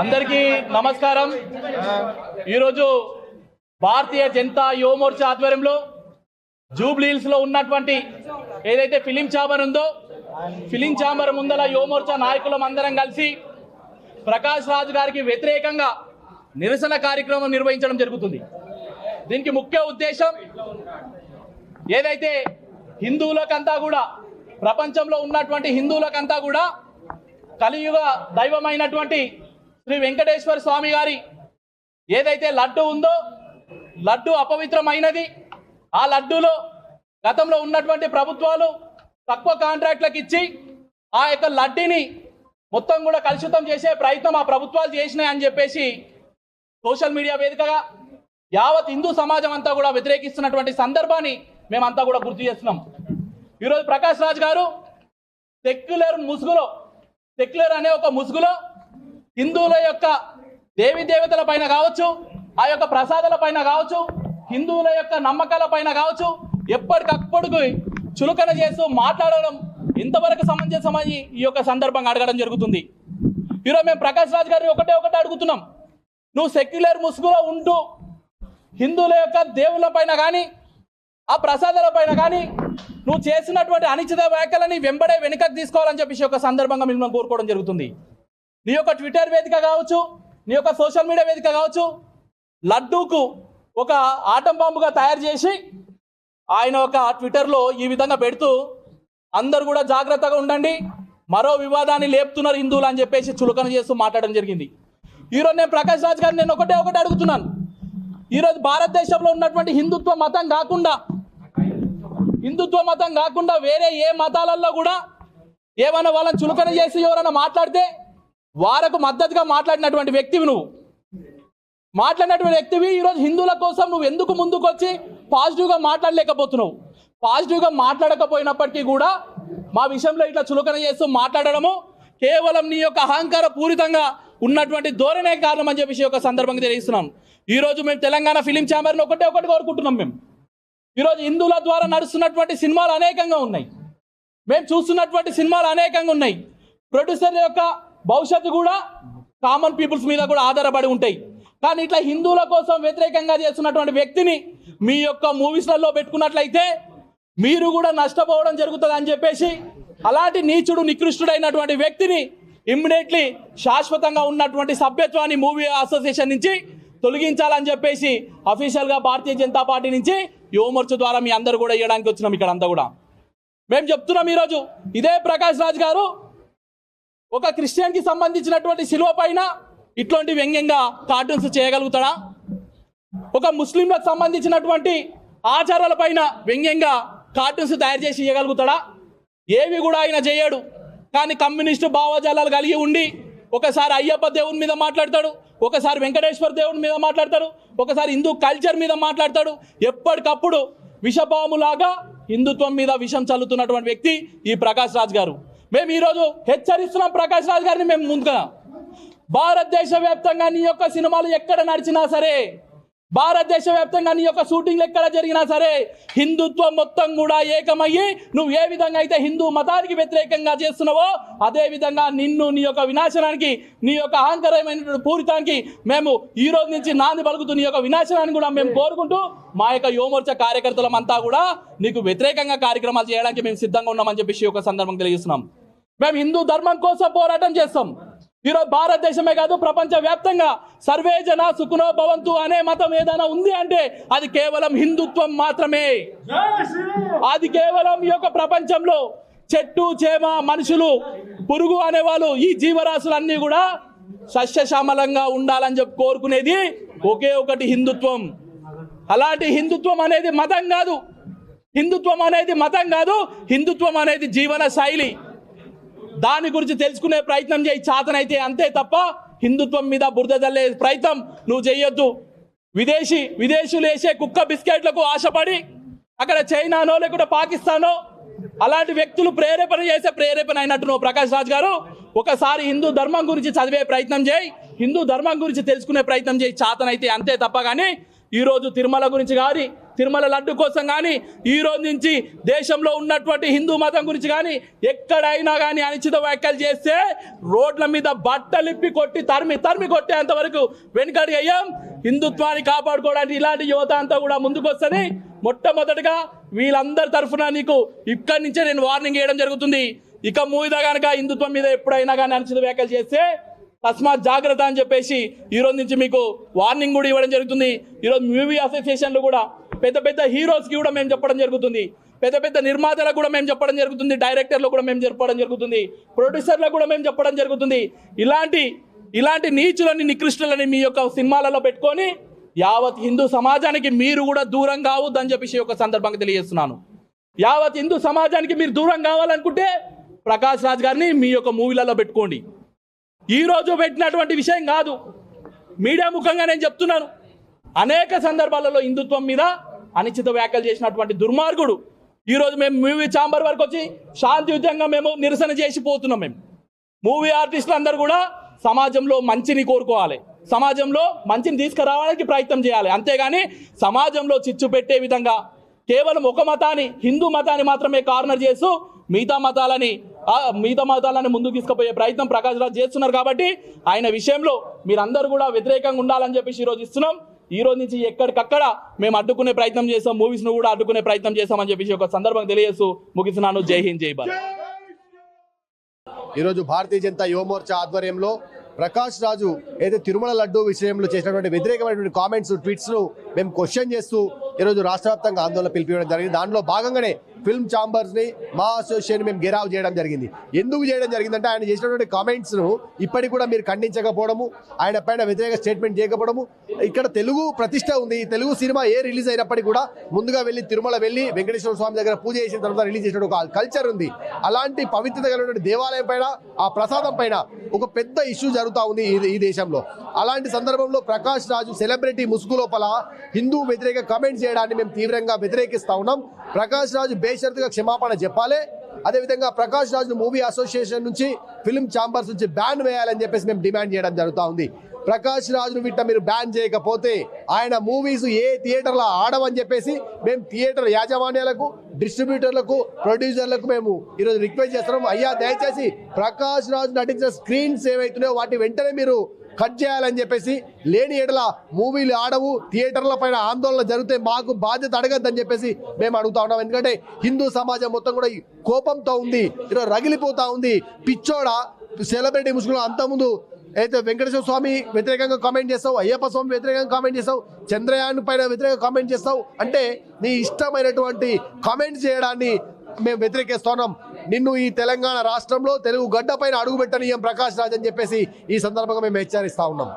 అందరికీ నమస్కారం. ఈరోజు భారతీయ జనతా యువమోర్చా ఆధ్వర్యంలో జూబ్లీహిల్స్లో ఉన్నటువంటి ఏదైతే ఫిలిం ఛాంబర్ ఉందో ఫిలిం ఛాంబర్ ముందల యువమోర్చా నాయకులం అందరం కలిసి ప్రకాష్ రాజు గారికి వ్యతిరేకంగా నిరసన కార్యక్రమం నిర్వహించడం జరుగుతుంది. దీనికి ముఖ్య ఉద్దేశం ఏదైతే హిందువులకంతా కూడా ప్రపంచంలో ఉన్నటువంటి హిందువులకంతా కూడా కలియుగ దైవమైనటువంటి శ్రీ వెంకటేశ్వర స్వామి గారి ఏదైతే లడ్డు ఉందో లడ్డు అపవిత్రమైనది. ఆ లడ్డూలో గతంలో ఉన్నటువంటి ప్రభుత్వాలు తక్కువ కాంట్రాక్ట్లకు ఇచ్చి ఆ యొక్క లడ్డీని మొత్తం కూడా కలుషితం చేసే ప్రయత్నం ఆ ప్రభుత్వాలు చేసినాయి అని చెప్పేసి సోషల్ మీడియా వేదికగా యావత్ హిందూ సమాజం అంతా కూడా వ్యతిరేకిస్తున్నటువంటి సందర్భాన్ని మేమంతా కూడా గుర్తు చేస్తున్నాం. ఈరోజు ప్రకాష్ రాజ్ గారు సెక్యులర్ ముసుగులో సెక్యులర్ అనే ఒక ముసుగులో హిందువుల యొక్క దేవి దేవతల పైన కావచ్చు ఆ యొక్క ప్రసాదాల పైన కావచ్చు హిందువుల యొక్క నమ్మకాల పైన కావచ్చు ఎప్పటికప్పుడు చులకన చేస్తూ మాట్లాడడం ఇంతవరకు సమంజసమని ఈ యొక్క సందర్భంగా అడగడం జరుగుతుంది. ఈరోజు మేము ప్రకాష్ రాజ్ గారిని ఒకటే ఒకటే అడుగుతున్నాం. నువ్వు సెక్యులర్ ముసుగులో ఉంటూ హిందువుల యొక్క దేవుళ్ళ పైన కానీ ఆ ప్రసాదాల పైన కానీ నువ్వు చేసినటువంటి అనిచిత వ్యాఖ్యలని వెంబడే వెనుకకు తీసుకోవాలని చెప్పేసి ఒక సందర్భంగా మిమ్మల్ని కోరుకోవడం జరుగుతుంది. నీ యొక్క ట్విట్టర్ వేదిక కావచ్చు నీ యొక్క సోషల్ మీడియా వేదిక కావచ్చు లడ్డూకు ఒక ఆటం బాంబుగా తయారు చేసి ఆయన ఒక ట్విట్టర్లో ఈ విధంగా పెడుతూ అందరు కూడా జాగ్రత్తగా ఉండండి మరో వివాదాన్ని లేపుతున్నారు హిందువులు అని చెప్పేసి చులకన చేస్తూ మాట్లాడడం జరిగింది. ఈరోజు నేను ప్రకాష్ రాజ్ గారిని నేను ఒకటే ఒకటి అడుగుతున్నాను. ఈరోజు భారతదేశంలో ఉన్నటువంటి హిందుత్వ మతం కాకుండా హిందుత్వ మతం కాకుండా వేరే ఏ మతాలలో కూడా ఏమైనా వాళ్ళని చులకన చేసి ఎవరైనా మాట్లాడితే వారకు మద్దతుగా మాట్లాడినటువంటి వ్యక్తివి నువ్వు. మాట్లాడినటువంటి వ్యక్తివి ఈరోజు హిందువుల కోసం నువ్వు ఎందుకు ముందుకు వచ్చి పాజిటివ్గా మాట్లాడలేకపోతున్నావు? పాజిటివ్గా మాట్లాడకపోయినప్పటికీ కూడా మా విషయంలో ఇట్లా చులకన చేస్తూ మాట్లాడడము కేవలం నీ యొక్క అహంకార పూరితంగా ఉన్నటువంటి ధోరణే కారణం అని చెప్పేసి ఒక సందర్భంగా తెలియజేస్తున్నాం ఈరోజు మేము తెలంగాణ ఫిలిం ఛాంబర్ని ఒకటే ఒకటి కోరుకుంటున్నాం మేము. ఈరోజు హిందువుల ద్వారా నడుస్తున్నటువంటి సినిమాలు అనేకంగా ఉన్నాయి. మేము చూస్తున్నటువంటి సినిమాలు అనేకంగా ఉన్నాయి. ప్రొడ్యూసర్ యొక్క భవిష్యత్తు కూడా కామన్ పీపుల్స్ మీద కూడా ఆధారపడి ఉంటాయి. కానీ ఇట్లా హిందువుల కోసం వ్యతిరేకంగా చేస్తున్నటువంటి వ్యక్తిని మీ యొక్క మూవీస్లలో పెట్టుకున్నట్లయితే మీరు కూడా నష్టపోవడం జరుగుతుంది అని చెప్పేసి అలాంటి నీచుడు నికృష్టుడైనటువంటి వ్యక్తిని ఇమ్మీడియట్లీ శాశ్వతంగా ఉన్నటువంటి సభ్యత్వాన్ని మూవీ అసోసియేషన్ నుంచి తొలగించాలని చెప్పేసి అఫీషియల్గా భారతీయ జనతా పార్టీ నుంచి యువమోర్చ ద్వారా మీ అందరూ కూడా ఇవ్వడానికి వచ్చినాం ఇక్కడ అంతా కూడా. మేము చెప్తున్నాం ఈరోజు ఇదే ప్రకాష్ రాజ్ గారు ఒక క్రిస్టియన్కి సంబంధించినటువంటి శిలువ పైన ఇట్లాంటి వ్యంగ్యంగా కార్టూన్స్ చేయగలుగుతాడా? ఒక ముస్లింలకు సంబంధించినటువంటి ఆచారాల పైన వ్యంగ్యంగా కార్టూన్స్ తయారు చేసి ఇవ్వగలుగుతాడా ఏవి కూడా ఆయన చేయడు. కానీ కమ్యూనిస్టు భావజాలాలు కలిగి ఉండి ఒకసారి అయ్యప్ప దేవుని మీద మాట్లాడతాడు ఒకసారి వెంకటేశ్వర దేవుని మీద మాట్లాడతాడు ఒకసారి హిందూ కల్చర్ మీద మాట్లాడతాడు. ఎప్పటికప్పుడు విషపాములాగా హిందుత్వం మీద విషం చల్లుతున్నటువంటి వ్యక్తి ఈ ప్రకాష్ రాజ్ గారు. మేము ఈరోజు హెచ్చరిస్తున్నాం ప్రకాష్ రాజ్ గారిని మేము ముందుగా. భారతదేశ వ్యాప్తంగా నీ యొక్క సినిమాలు ఎక్కడ నడిచినా సరే భారతదేశ వ్యాప్తంగా నీ యొక్క షూటింగ్లు ఎక్కడ జరిగినా సరే హిందుత్వం మొత్తం కూడా ఏకమయ్యి నువ్వు ఏ విధంగా అయితే హిందూ మతానికి వ్యతిరేకంగా చేస్తున్నావో అదే విధంగా నిన్ను నీ యొక్క వినాశనానికి నీ యొక్క అహంకరమైన పూరితానికి మేము ఈ రోజు నుంచి నాంది పలుకుతూ నీ యొక్క వినాశనాన్ని కూడా మేము కోరుకుంటూ మా యొక్క యువమోర్చ కార్యకర్తలమంతా కూడా నీకు వ్యతిరేకంగా కార్యక్రమాలు చేయడానికి మేము సిద్ధంగా ఉన్నామని చెప్పేసి ఒక సందర్భం తెలియజేస్తున్నాం. మేము హిందూ ధర్మం కోసం పోరాటం చేస్తాం. ఈరోజు భారతదేశమే కాదు ప్రపంచ వ్యాప్తంగా సర్వే జన సుఖనో భవంతు అనే మతం ఏదైనా ఉంది అంటే అది కేవలం హిందుత్వం మాత్రమే. అది కేవలం ఈ యొక్క ప్రపంచంలో చెట్టు చేమ మనుషులు పురుగు అనేవాళ్ళు ఈ జీవరాశులన్నీ కూడా సస్యశ్యామలంగా ఉండాలని చెప్పి కోరుకునేది ఒకే ఒకటి హిందుత్వం. అలాంటి హిందుత్వం అనేది మతం కాదు. హిందుత్వం అనేది మతం కాదు హిందుత్వం అనేది జీవన శైలి. దాని గురించి తెలుసుకునే ప్రయత్నం చేయి చాతనైతే అంతే తప్ప హిందుత్వం మీద బురద చల్లే ప్రయత్నం నువ్వు చేయొద్దు. విదేశీ విదేశీయులు వేసే కుక్క బిస్కెట్లకు ఆశపడి అక్కడ చైనానో లేకుంటే పాకిస్తానో అలాంటి వ్యక్తులు ప్రేరేపణ చేసే ప్రేరేపణ అయినట్టు నువ్వు ప్రకాష్ రాజ్ గారు. ఒకసారి హిందూ ధర్మం గురించి చదివే ప్రయత్నం చేయి హిందూ ధర్మం గురించి తెలుసుకునే ప్రయత్నం చేయి చాతనైతే అంతే తప్ప కానీ ఈరోజు తిరుమల గురించి కానీ తిరుమల లడ్డు కోసం కానీ ఈ రోజు నుంచి దేశంలో ఉన్నటువంటి హిందూ మతం గురించి కానీ ఎక్కడైనా కానీ అనిశ్చిత వ్యాఖ్యలు చేస్తే రోడ్ల మీద బట్టలిప్పి కొట్టి తరిమి తరిమి కొట్టేంత వరకు వెనుకడి అయ్యాం హిందుత్వాన్ని కాపాడుకోవడానికి ఇలాంటి యువత అంతా కూడా ముందుకొస్తుంది. మొట్టమొదటిగా వీళ్ళందరి తరఫున నీకు ఇక్కడి నుంచే నేను వార్నింగ్ ఇవ్వడం జరుగుతుంది. ఇక మూవిదా కనుక హిందుత్వం మీద ఎప్పుడైనా కానీ అనిచిత వ్యాఖ్యలు చేస్తే తస్మాత్ జాగ్రత్త అని చెప్పేసి ఈరోజు నుంచి మీకు వార్నింగ్ కూడా ఇవ్వడం జరుగుతుంది. ఈరోజు మూవీ అసోసియేషన్లు కూడా పెద్ద పెద్ద హీరోస్కి కూడా మేము చెప్పడం జరుగుతుంది. పెద్ద పెద్ద నిర్మాతలకు కూడా మేము చెప్పడం జరుగుతుంది. డైరెక్టర్లకు కూడా మేము చెప్పడం జరుగుతుంది. ప్రొడ్యూసర్లకు కూడా మేము చెప్పడం జరుగుతుంది. ఇలాంటి ఇలాంటి నీచులని నికృష్టులని మీ యొక్క సినిమాలలో పెట్టుకొని యావత్ హిందూ సమాజానికి మీరు కూడా దూరం కావద్దని చెప్పేసి ఒక సందర్భంగా తెలియజేస్తున్నాను. యావత్ హిందూ సమాజానికి మీరు దూరం కావాలనుకుంటే ప్రకాష్ రాజ్ గారిని మీ యొక్క మూవీలలో పెట్టుకోండి. ఈ రోజు పెట్టినటువంటి విషయం కాదు. మీడియా ముఖంగా నేను చెప్తున్నాను. అనేక సందర్భాలలో హిందుత్వం మీద అనిశ్చిత వ్యాఖ్యలు చేసినటువంటి దుర్మార్గుడు. ఈరోజు మేము మూవీ ఛాంబర్ వరకు వచ్చి శాంతియుతంగా మేము నిరసన చేసిపోతున్నాం మేము. మూవీ ఆర్టిస్టులు అందరూ కూడా సమాజంలో మంచిని కోరుకోవాలి. సమాజంలో మంచిని తీసుకురావడానికి ప్రయత్నం చేయాలి. అంతేగాని సమాజంలో చిచ్చు పెట్టే విధంగా కేవలం ఒక మతాన్ని హిందూ మతాన్ని మాత్రమే కార్నర్ చేస్తూ మిగతా మతాలని మిగతా మతాలని ముందుకు తీసుకుపోయే ప్రయత్నం ప్రకాశ్ రాజ్ చేస్తున్నారు కాబట్టి ఆయన విషయంలో మీరందరూ కూడా వ్యతిరేకంగా ఉండాలని చెప్పేసి ఈరోజు ఇస్తున్నాం. ఈ రోజు నుంచి ఎక్కడికక్కడ మేము అడ్డుకునే ప్రయత్నం చేస్తాం మూవీస్ను కూడా అడ్డుకునే ప్రయత్నం చేస్తామని చెప్పేసి ఒక సందర్భం తెలియజేస్తూ ముగిస్తున్నాను. జై హింద్ జై భారత్. ఈరోజు భారతీయ జనతా యువమోర్చా ఆధ్వర్యంలో ప్రకాష్ రాజు ఏదైతే తిరుమల లడ్డు విషయంలో చేసినటువంటి వ్యతిరేకమైనటువంటి కామెంట్స్ ట్వీట్స్ను మేము క్వశ్చన్ చేస్తూ ఈరోజు రాష్ట్ర వ్యాప్తంగా ఆందోళన పిలిపించడం జరిగింది. దాంట్లో భాగంగానే ఫిల్మ్ ఛాంబర్స్ని మా అసోసియేషన్ మేము గెరావ్ చేయడం జరిగింది. ఎందుకు చేయడం జరిగిందంటే ఆయన చేసినటువంటి కామెంట్స్ను ఇప్పటికి కూడా మీరు ఖండించకపోవడము ఆయన పైన వ్యతిరేక స్టేట్మెంట్ చేయకపోవడము ఇక్కడ తెలుగు ప్రతిష్ట ఉంది. ఈ తెలుగు సినిమా ఏ రిలీజ్ అయినప్పటికీ కూడా ముందుగా వెళ్ళి తిరుమల వెళ్ళి వెంకటేశ్వర స్వామి దగ్గర పూజ చేసిన తర్వాత రిలీజ్ చేసిన ఒక కల్చర్ ఉంది. అలాంటి పవిత్రత కలిగినటువంటి దేవాలయం పైన ఆ ప్రసాదం పైన ఒక పెద్ద ఇష్యూ జరుగుతూ ఉంది ఈ- ఈ దేశంలో. అలాంటి సందర్భంలో ప్రకాష్ రాజు సెలబ్రిటీ ముసుగు లోపల హిందూ వ్యతిరేక కమెంట్స్ చేయడాన్ని మేము తీవ్రంగా వ్యతిరేకిస్తా ఉన్నాం. ప్రకాష్ రాజు బేషరతుగా క్షమాపణ చెప్పాలి. అదేవిధంగా ప్రకాష్ రాజును మూవీ అసోసియేషన్ నుంచి ఫిల్మ్ ఛాంబర్స్ నుంచి బ్యాన్ వేయాలని చెప్పేసి మేము డిమాండ్ చేయడం జరుగుతూ ఉంది. ప్రకాష్ రాజును విట్ట మీరు బ్యాన్ చేయకపోతే ఆయన మూవీస్ ఏ థియేటర్లో ఆడవని చెప్పేసి మేము థియేటర్ యాజమాన్యాలకు డిస్ట్రిబ్యూటర్లకు ప్రొడ్యూసర్లకు మేము ఈరోజు రిక్వెస్ట్ చేస్తున్నాం. అయ్యా దయచేసి ప్రకాష్ రాజు నటించిన స్క్రీన్స్ ఏవైతున్నాయో వాటి వెంటనే మీరు కట్ చేయాలని చెప్పేసి లేని ఎడల మూవీలు ఆడవు థియేటర్ల పైన ఆందోళన జరిగితే మాకు బాధ్యత అడగద్దని చెప్పేసి మేము అడుగుతా ఉన్నాం. ఎందుకంటే హిందూ సమాజం మొత్తం కూడా ఈ కోపంతో ఉంది ఈరోజు రగిలిపోతా ఉంది. పిచ్చోడ సెలబ్రిటీ ముసుగులో అంతకుముందు అయితే వెంకటేశ్వర స్వామి వ్యతిరేకంగా కామెంట్ చేస్తావు అయ్యప్ప స్వామి వ్యతిరేకంగా కామెంట్ చేస్తావు చంద్రయాన్ పైన వ్యతిరేకంగా కామెంట్ చేస్తావు. అంటే నీ ఇష్టమైనటువంటి కామెంట్ చేయడాన్ని మేము వ్యతిరేకిస్తున్నాం నిన్ను ఈ తెలంగాణ రాష్ట్రంలో తెలుగు గడ్డ పైన ప్రకాష్ రాజ్ అని చెప్పేసి ఈ సందర్భంగా మేము హెచ్చరిస్తా ఉన్నాం.